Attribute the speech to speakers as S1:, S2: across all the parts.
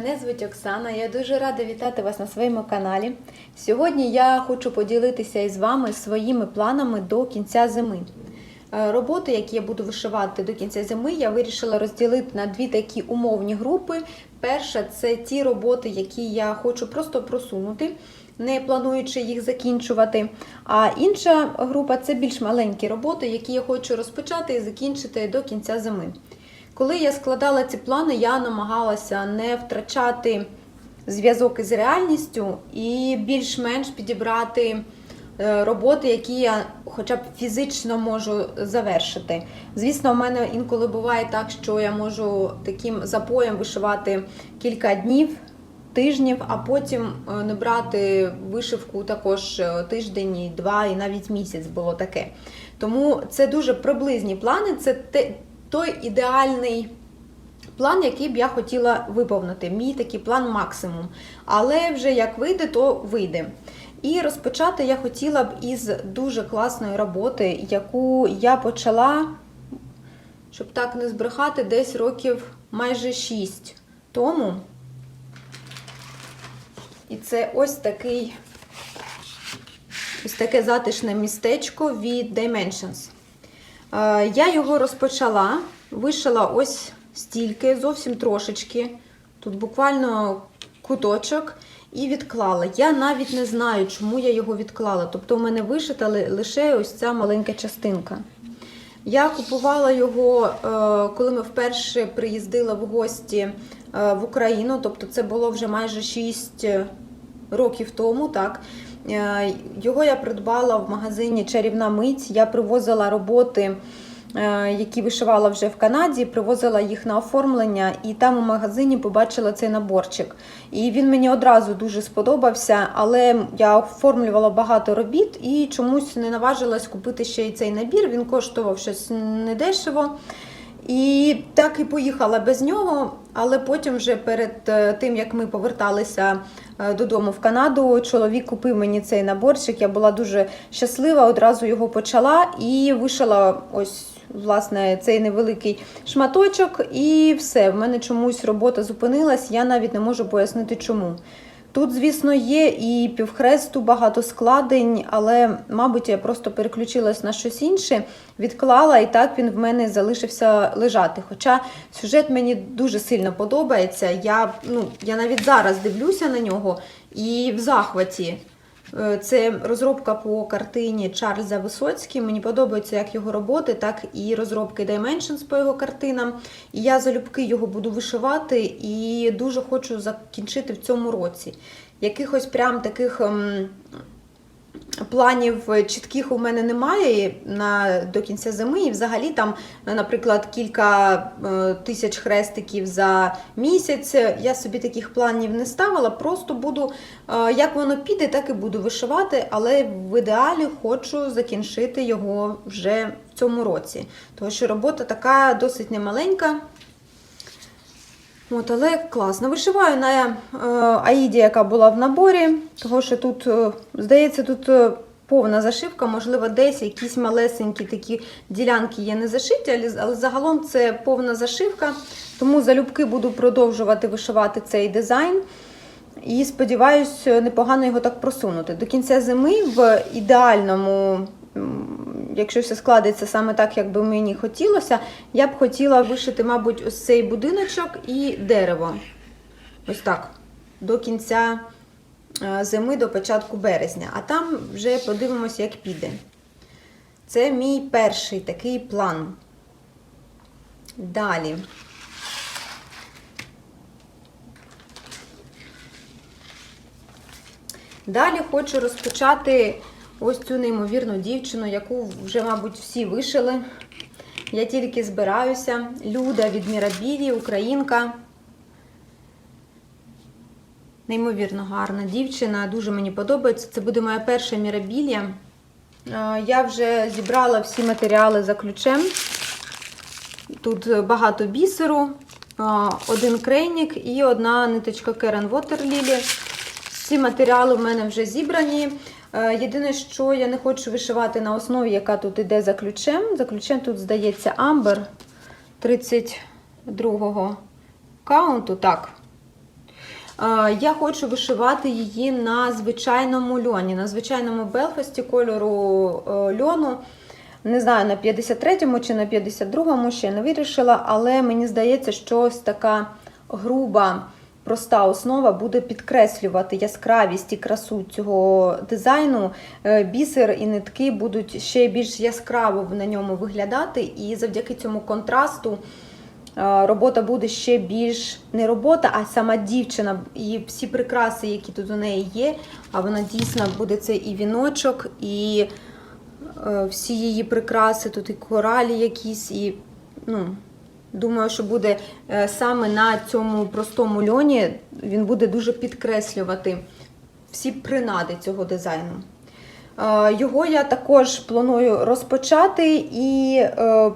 S1: мене звуть Оксана. Я дуже рада вітати вас на своєму каналі. Сьогодні я хочу поділитися із вами своїми планами до кінця зими. Е, Роботи, які я буду вишивати до кінця зими, я вирішила розділити на дві такі умовні групи. Перша це ті роботи, які я хочу просто просунути, не плануючи їх закінчувати. А інша група це більш маленькі роботи, які я хочу розпочати і закінчити до кінця зими. Коли я складала ці плани, я намагалася не втрачати зв'язок із реальністю і більш-менш підібрати е, роботи, які я хоча б фізично можу завершити. Звісно, у мене інколи буває так, що я можу таким запоєм вишивати кілька днів. Тижнів, а потім е, не брати вишивку також е, тиждень, два і навіть місяць було таке. Тому це дуже приблизні плани. Це те, той ідеальний план, який б я хотіла виповнити. Мій такий план максимум. Але вже як вийде, то вийде. І розпочати я хотіла б із дуже класної роботи, яку я почала, щоб так не збрехати, десь років майже 6 тому. І це ось такий ось таке затишне містечко від Dimensions. Е, Я його розпочала, вишила ось стільки, зовсім трошечки. Тут буквально куточок і відклала. Я навіть не знаю, чому я його відклала. Тобто, у мене вишита лише ось ця маленька частинка. Я купувала його, е, коли ми вперше приїздили в гості е, в Україну. Тобто, це було вже майже 6 років тому. так. Е, Його я придбала в магазині Чарівна мить. Я привозила роботи, е, які вишивала вже в Канаді, привозила їх на оформлення, і там у магазині побачила цей наборчик. І він мені одразу дуже сподобався, але я оформлювала багато робіт і чомусь не наважилась купити ще й цей набір. Він коштував щось недешево. І так і поїхала без нього, але потім, вже перед е, тим як ми поверталися е, додому в Канаду, чоловік купив мені цей наборчик. Я була дуже щаслива, одразу його почала і вишила ось власне цей невеликий шматочок, і все. В мене чомусь робота зупинилась. Я навіть не можу пояснити, чому. Тут, звісно, є і півхресту багато складень, але, мабуть, я просто переключилась на щось інше, відклала, і так він в мене залишився лежати. Хоча сюжет мені дуже сильно подобається. Я, ну, я навіть зараз дивлюся на нього і в захваті. Е, Це розробка по картині Чарльза Висоцький. Мені подобається як його роботи, так і розробки Dimensions по його картинам. І я залюбки його буду вишивати і дуже хочу закінчити в цьому році. Якихось прям таких ем, планів чітких у мене немає на, до кінця зими. І взагалі там, наприклад, кілька е, тисяч хрестиків за місяць. Я собі таких планів не ставила, просто буду, е, як воно піде, так і буду вишивати, але в ідеалі хочу закінчити його вже в цьому році. Тому що робота така досить немаленька. От, але класно. Вишиваю на е, Аїді, яка була в наборі, тому що тут, е, здається, тут е, повна зашивка, можливо, десь якісь малесенькі такі ділянки є не зашиті, але, загалом це повна зашивка. Тому залюбки буду продовжувати вишивати цей дизайн. І сподіваюся, непогано його так просунути. До кінця зими в ідеальному, якщо все складеться саме так, як би мені хотілося, я б хотіла вишити, мабуть, ось цей будиночок і дерево. Ось так. До кінця е, зими, до початку березня. А там вже подивимося, як піде. Це мій перший такий план. Далі. Далі хочу розпочати ось цю неймовірну дівчину, яку вже, мабуть, всі вишили. Я тільки збираюся. Люда від Мірабілі, українка. Неймовірно гарна дівчина, дуже мені подобається. Це буде моя перша мірабілія. Е, Я вже зібрала всі матеріали за ключем. Тут багато бісеру, е, один крейник і одна ниточка Water Lily. Всі матеріали в мене вже зібрані. Е, Єдине, що я не хочу вишивати на основі, яка тут йде за ключем. За ключем тут, здається, амбер 32-го каунту. Так. Е, Я хочу вишивати її на звичайному льоні, на звичайному белфасті кольору е, льону. Не знаю, на 53-му чи на 52-му ще не вирішила, але мені здається, що ось така груба, проста основа буде підкреслювати яскравість і красу цього дизайну. Е, Бісер і нитки будуть ще більш яскраво на ньому виглядати, і завдяки цьому контрасту. е, Робота буде ще більш не робота, а сама дівчина. І всі прикраси, які тут у неї є, а вона дійсно буде це і віночок, і е, всі її прикраси, тут і коралі якісь, і ну, думаю, що буде е, саме на цьому простому льоні він буде дуже підкреслювати всі принади цього дизайну. Е, Його я також планую розпочати і, е,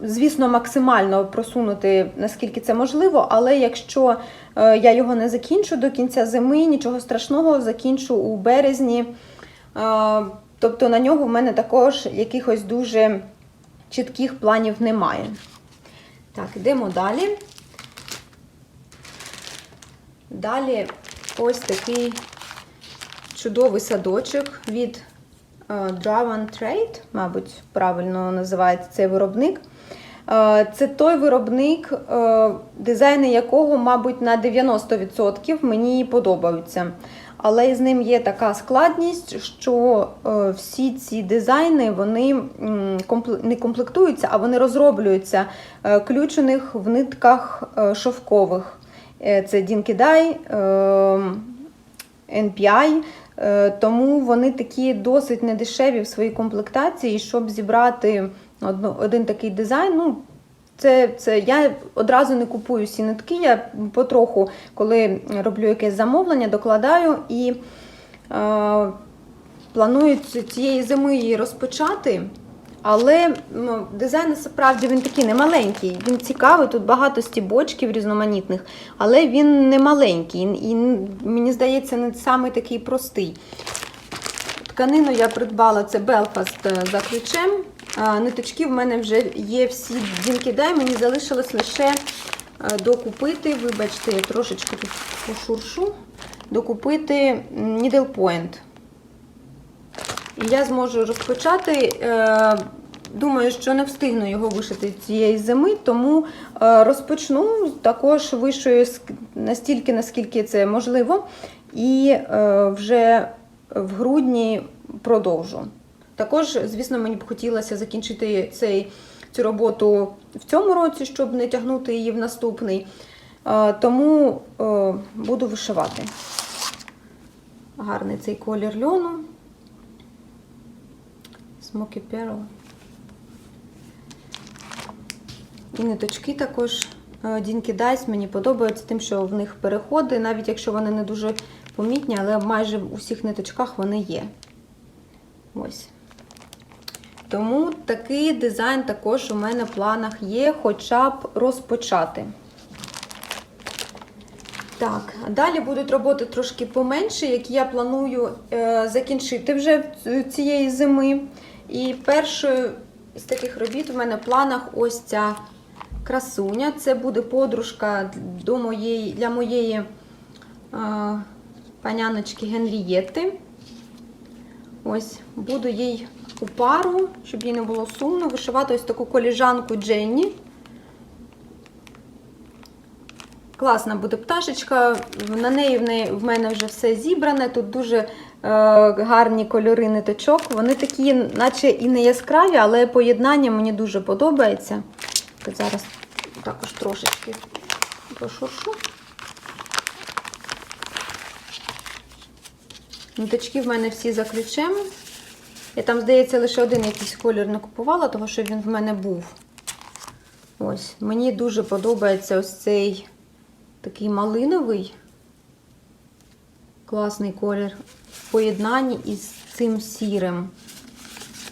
S1: звісно, максимально просунути, наскільки це можливо, але якщо я його не закінчу до кінця зими, нічого страшного, закінчу у березні. Тобто на нього в мене також якихось дуже чітких планів немає. Так, йдемо далі. Далі ось такий чудовий садочок від Draven Dragon Trade, мабуть, правильно називається цей виробник. Е, Це той виробник, е, дизайни якого, мабуть, на 90% мені подобаються. Але з ним є така складність, що е, всі ці дизайни вони не комплектуються, а вони розроблюються ключених в нитках шовкових. Це Дінкідай, NPI, тому вони такі досить недешеві в своїй комплектації, щоб зібрати один такий дизайн. Ну, це, це я одразу не купую всі нитки. Я потроху, коли роблю якесь замовлення, докладаю і е, планую ці- цієї зими її розпочати. Але ну, дизайн насправді він такий не маленький. Він цікавий, тут багато стібочків різноманітних, але він не маленький. І мені здається, не самий такий простий. Тканину я придбала це е, за ключем. Ниточки в мене вже є всі дінкідай, мені залишилось лише докупити, вибачте, я трошечки тут пошуршу, докупити needle point. І я зможу розпочати. е, Думаю, що не встигну його вишити цієї зими, тому е, розпочну також вишию ск- настільки, наскільки це можливо, і е, вже в грудні продовжу. Також, звісно, мені б хотілося закінчити цей, цю роботу в цьому році, щоб не тягнути її в наступний. Е, Тому е, буду вишивати. Гарний цей колір льону. Smoky Pearl. І ниточки також е, Дінкі Дайс мені подобаються тим, що в них переходи, навіть якщо вони не дуже помітні, але майже в усіх ниточках вони є. Ось. Тому такий дизайн також у мене в планах є, хоча б розпочати. Так, далі будуть роботи трошки поменше, які я планую е, закінчити вже цієї зими. І першою з таких робіт у мене в планах ось ця красуня. Це буде подружка до моєї, для моєї е, паняночки Генрієти. Ось, буду їй у пару, щоб їй не було сумно, вишивати ось таку коліжанку Дженні. Класна буде пташечка. На неї в, неї в мене вже все зібране. Тут дуже е, гарні кольори ниточок. Вони такі, наче і не яскраві, але поєднання мені дуже подобається. Так, Зараз також трошечки пошуршу. Ниточки в мене всі за ключем. Я там, здається, лише один якийсь колір не купувала, тому що він в мене був. Ось. Мені дуже подобається ось цей такий малиновий. Класний колір в поєднанні із цим сірим.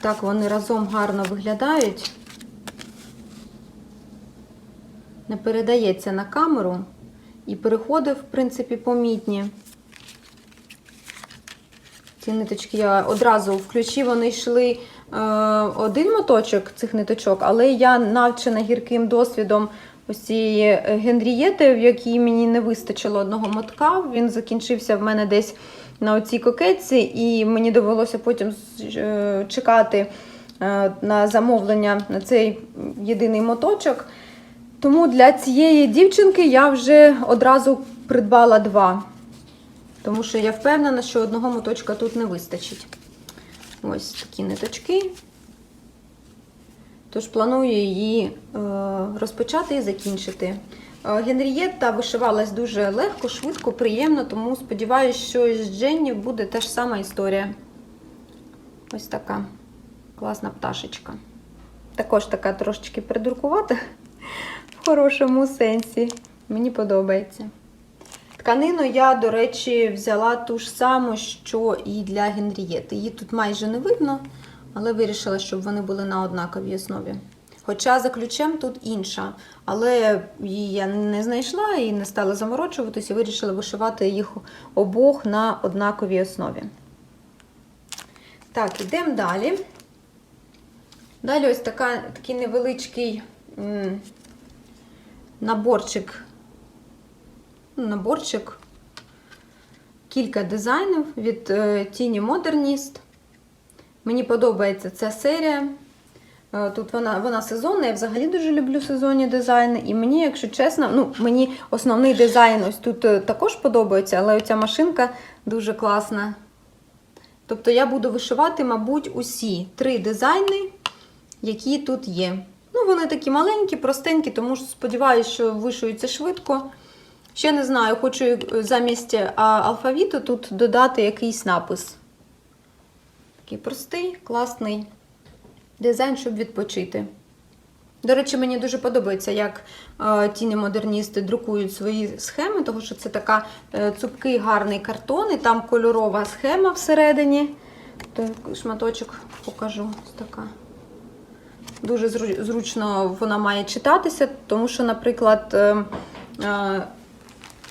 S1: Так вони разом гарно виглядають. Не передається на камеру. І переходи, в принципі, помітні. Ці ниточки я одразу в ключі вони йшли е, один моточок цих ниточок, але я навчена гірким досвідом ось цієї е, Генрієти, в якій мені не вистачило одного мотка. Він закінчився в мене десь на оцій кокетці, і мені довелося потім е, чекати е, на замовлення на цей єдиний моточок. Тому для цієї дівчинки я вже одразу придбала два. Тому що я впевнена, що одного моточка тут не вистачить. Ось такі ниточки. Тож планую її е, розпочати і закінчити. Е, Генрієтта вишивалась дуже легко, швидко, приємно, тому сподіваюся, що з Дженні буде та ж сама історія. Ось така класна пташечка. Також така трошечки придуркувата в хорошому сенсі. Мені подобається. Тканину я, до речі, взяла ту ж саму, що і для Генрієти. Її тут майже не видно, але вирішила, щоб вони були на однаковій основі. Хоча за ключем тут інша, але її я не знайшла і не стала заморочуватися, вирішила вишивати їх обох на однаковій основі. Так, ідемо далі. Далі ось така, такий невеличкий наборчик наборчик, кілька дизайнів від е, Тіні Modernist. Мені подобається ця серія. Е, Тут вона, вона сезонна, я взагалі дуже люблю сезонні дизайни. І мені, якщо чесно, ну, мені основний дизайн ось тут е, також подобається, але оця машинка дуже класна. Тобто я буду вишивати, мабуть, усі три дизайни, які тут є. Ну, вони такі маленькі, простенькі, тому що сподіваюся, що вишиються швидко. Ще не знаю, хочу е, замість алфавіту тут додати якийсь напис. Такий простий, класний дизайн, щоб відпочити. До речі, мені дуже подобається, як е, тіні модерністи друкують свої схеми, тому що це така е, цупкий гарний картон, і там кольорова схема всередині. То шматочок покажу. Така. Дуже зручно вона має читатися, тому що, наприклад, е, е,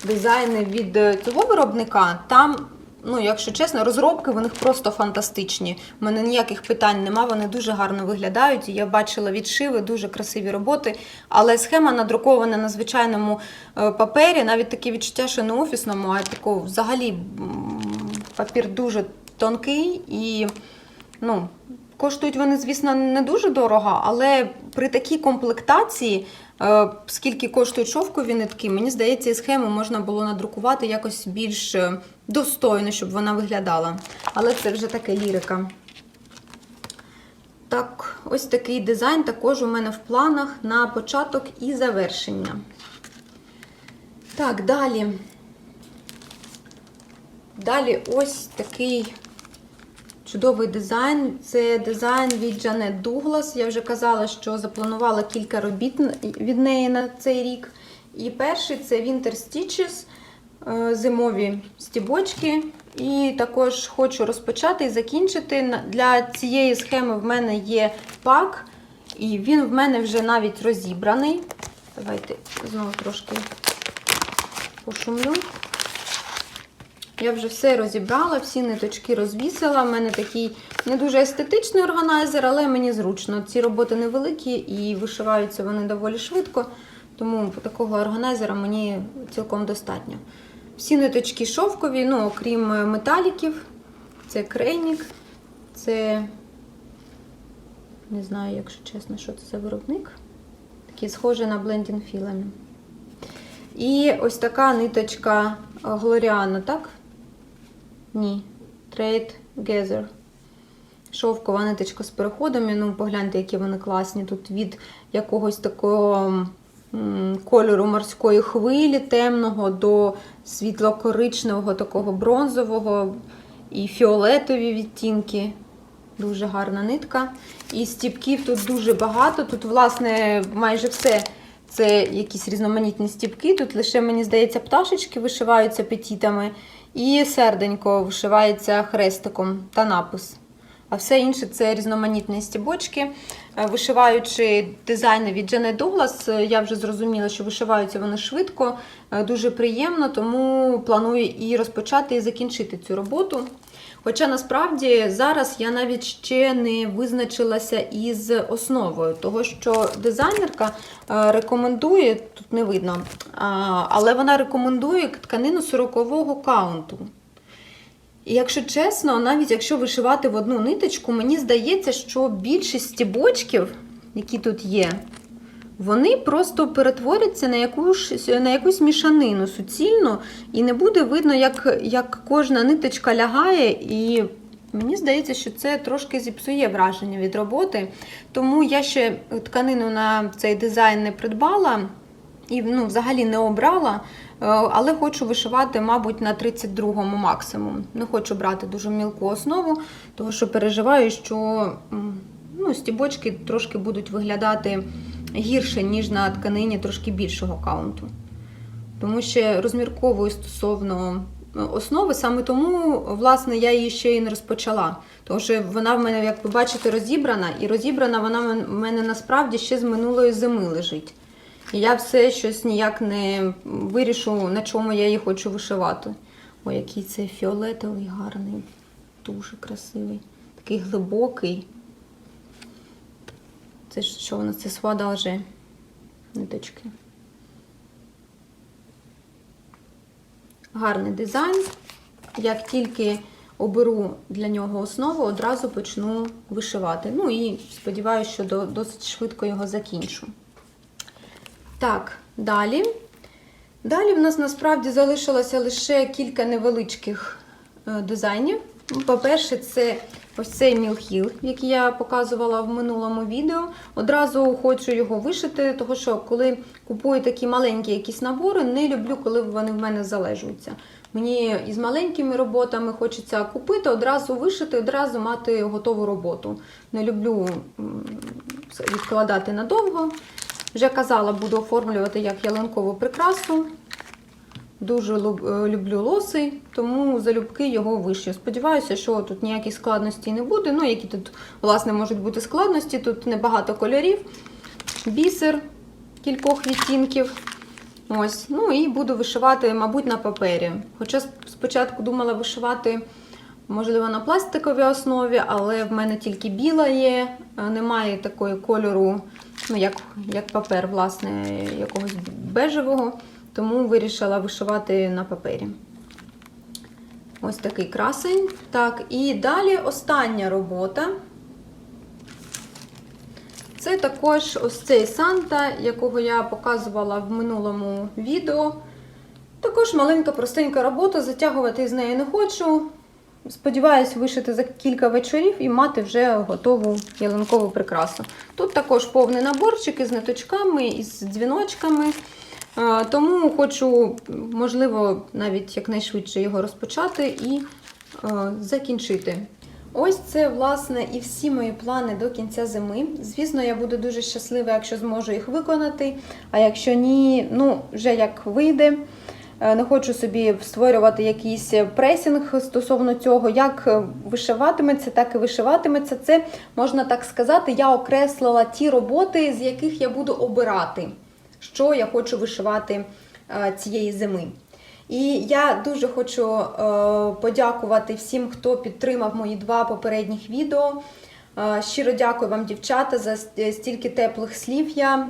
S1: дизайни від е, цього виробника, там, ну, якщо чесно, розробки в них просто фантастичні. У мене ніяких питань нема, вони дуже гарно виглядають. Я бачила відшиви, дуже красиві роботи. Але схема надрукована на звичайному е, папері, навіть таке відчуття, що не офісному, а такого взагалі папір дуже тонкий і ну, коштують вони, звісно, не дуже дорого, але при такій комплектації, е, скільки коштують шовкові нитки, мені здається, і схему можна було надрукувати якось більш е, достойно, щоб вона виглядала. Але це вже таке лірика. Так, ось такий дизайн також у мене в планах на початок і завершення. Так, далі. Далі ось такий чудовий дизайн. Це дизайн від Джанет Дуглас. Я вже казала, що запланувала кілька робіт від неї на цей рік. І перший це Winter Stitches, е, зимові стібочки. І також хочу розпочати і закінчити. Для цієї схеми в мене є пак, і він в мене вже навіть розібраний. Давайте знову трошки пошумлю. Я вже все розібрала, всі ниточки розвісила. У мене такий не дуже естетичний органайзер, але мені зручно. Ці роботи невеликі і вишиваються вони доволі швидко, тому такого органайзера мені цілком достатньо. Всі ниточки шовкові, ну, окрім е, металіків. Це крейнік, це не знаю, якщо чесно, що це за виробник. Такий схожий на Blending Film. І ось така ниточка Глоріана, так? Ні. Trade Gather. Шовкова ниточка з переходами. Ну, погляньте, які вони класні. Тут від якогось такого кольору морської хвилі темного до світло-коричневого, такого бронзового і фіолетові відтінки. Дуже гарна нитка. І стіпків тут дуже багато. Тут, власне, майже все це якісь різноманітні стіпки. Тут лише, мені здається, пташечки вишиваються петітами, і серденько вишивається хрестиком та напис. А все інше це різноманітні стібочки. Е, Вишиваючи дизайни від Джене Дуглас, е, я вже зрозуміла, що вишиваються вони швидко, е, дуже приємно, тому планую і розпочати і закінчити цю роботу. Хоча насправді зараз я навіть ще не визначилася із основою, того що дизайнерка е, рекомендує, тут не видно, але вона рекомендує тканину 40-го каунту. І якщо чесно, навіть якщо вишивати в одну ниточку, мені здається, що більшість стібочків, які тут є, вони просто перетворяться на якусь, на якусь мішанину суцільну, і не буде видно, як, як кожна ниточка лягає. І мені здається, що це трошки зіпсує враження від роботи. Тому я ще тканину на цей дизайн не придбала і ну, взагалі не обрала, е, але хочу вишивати, мабуть, на 32-му максимум. Не хочу брати дуже мілку основу, тому що переживаю, що ну, стібочки трошки будуть виглядати гірше, ніж на тканині трошки більшого каунту. Тому що розмірковую стосовно е, основи, саме тому, власне, я її ще і не розпочала. Тому що вона в мене, як ви бачите, розібрана, і розібрана вона в мене насправді ще з минулої зими лежить. І я все щось ніяк не вирішу, на чому я її хочу вишивати. Ой, який це фіолетовий, гарний, дуже красивий, такий глибокий. Це що у нас? Це свада вже ниточки. Гарний дизайн. Як тільки оберу для нього основу, одразу почну вишивати. Ну і сподіваюся, що до- досить швидко його закінчу. Так, далі. Далі в нас насправді залишилося лише кілька невеличких е, дизайнів. По-перше, це ось цей мілхіл, який я показувала в минулому відео. Одразу хочу його вишити, тому що коли купую такі маленькі якісь набори, не люблю, коли вони в мене залежуються. Мені із маленькими роботами хочеться купити, одразу вишити, одразу мати готову роботу. Не люблю відкладати надовго. Вже казала, буду оформлювати як ялинкову прикрасу. Дуже е, люблю лоси, тому залюбки його вишию. Сподіваюся, що тут ніяких складностей не буде. Ну, які тут, власне, можуть бути складності. Тут небагато кольорів, бісер кількох відтінків. Ось. Ну і буду вишивати, мабуть, на папері. Хоча спочатку думала вишивати, можливо, на пластиковій основі, але в мене тільки біла є, е, немає такої кольору, ну, як, як папер, власне, якогось бежевого. Тому вирішила вишивати на папері. Ось такий красень. Так, і далі остання робота. Це також ось цей Санта, якого я показувала в минулому відео. Також маленька простенька робота, затягувати з нею не хочу. Сподіваюсь, вишити за кілька вечорів і мати вже готову ялинкову прикрасу. Тут також повний наборчик із ниточками, із дзвіночками. Е, Тому хочу, можливо, навіть якнайшвидше його розпочати і е, закінчити. Ось це, власне, і всі мої плани до кінця зими. Звісно, я буду дуже щаслива, якщо зможу їх виконати. А якщо ні, ну, вже як вийде. Е, Не хочу собі створювати якийсь пресінг стосовно цього, як вишиватиметься, так і вишиватиметься. Це можна так сказати, я окреслила ті роботи, з яких я буду обирати, що я хочу вишивати е, цієї зими. І я дуже хочу е, подякувати всім, хто підтримав мої два попередніх відео. Е, щиро дякую вам, дівчата, за стільки теплих слів я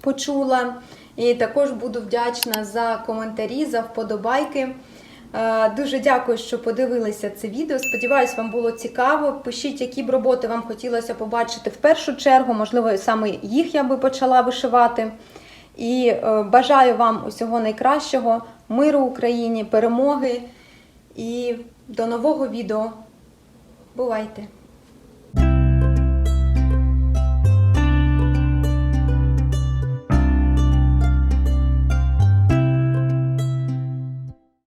S1: почула. І також буду вдячна за коментарі, за вподобайки. Е, Дуже дякую, що подивилися це відео. Сподіваюсь, вам було цікаво. Пишіть, які б роботи вам хотілося побачити в першу чергу. Можливо, саме їх я би почала вишивати. І е, бажаю вам усього найкращого, миру Україні, перемоги. І до нового відео. Бувайте!